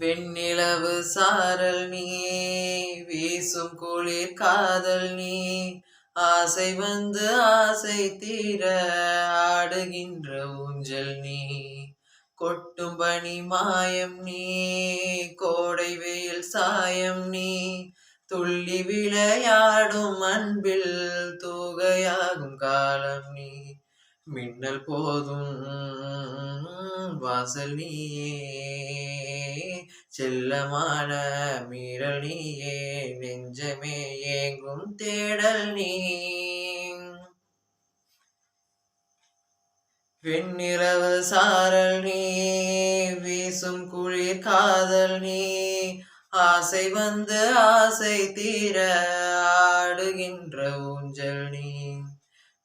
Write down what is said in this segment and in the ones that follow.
வெண்ணிலவு சாரல் நீ வீசும் குளிர் காதல் நீ. ஆசை வந்து ஆசை தீர ஆடுகின்ற ஊஞ்சல் நீ. கொட்டும் பனி மாயம் நீ கோடை வெயில் சாயம் நீ. துள்ளி விளையாடும் அன்பில் தூகையாகும் காலம் நீ. மின்னல் போதும் வாசல் நீயே. செல்லமான மீறல் நீயே நெஞ்சமே ஏங்கும் தேடல் நீ. வெண்ணிரவு சாரல் நீ வீசும் குளிர் காதல் நீ. ஆசை வந்து ஆசை தீர ஆடுகின்ற ஊஞ்சல் நீ.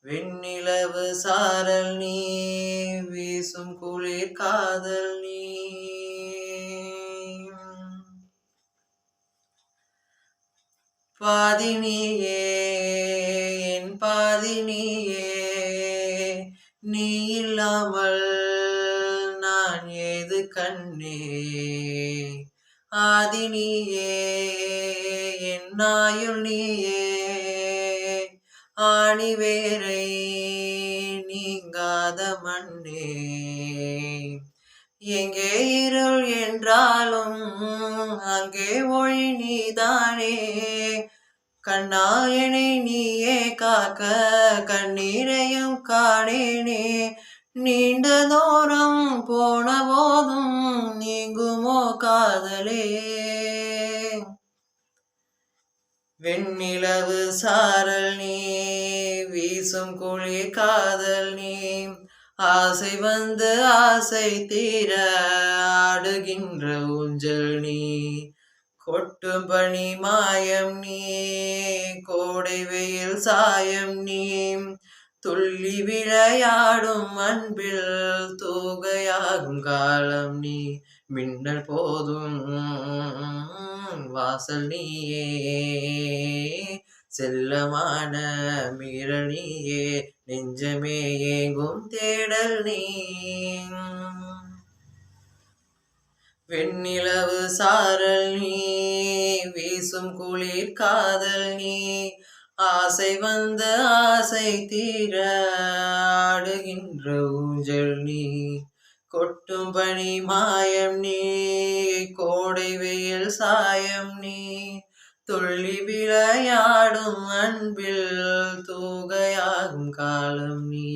வெண்ணிலவு சாரல் நீ வீசும் குளிர் காதல் நீ. பாதினியே என் பாதினியே நீ இல்லாமல் நான் ஏது கண்ணே? ஆதினியே என் நாயுள் நீயே ஆணி நீங்காத மண்ணே. எங்கே இருள் என்றாலும் அங்கே ஒளி நீதானே. கண்ணாயனை நீயே காக்க கண்ணீரையும் காணேனே. நீண்ட தூரம் போன போதும் நீங்குமோ காதலே. வெண்ணிலவு சாரல் நீ வீசும் குளிர் காதல் நீ. ஆசை வந்து ஆசை தீர ஆடுகின்ற ஊஞ்சல் நீ. கொட்டும் பணி மாயம் நீ கோடை வெயில் சாயம் நீ. துள்ளி விளையாடும் அன்பில் தூகையாகும் காலம் நீ. மின்னல் போதும் வாசல் நீயே. செல்லமான மீறல் நெஞ்சமே ஏங்கும் தேடல் நீ வெண்ணிலவு சாரல் நீ வீசும் குளிர் காதல் நீ ஆசை வந்த ஆசை தீர ஆடுகின்ற ஊஞ்சல் நீ. கொட்டும் பணி மாயம் நீ கோடை வெயில் சாயம் நீ. துள்ளி விளையாடும் அன்பில் தூகையாகும் காலம் நீ.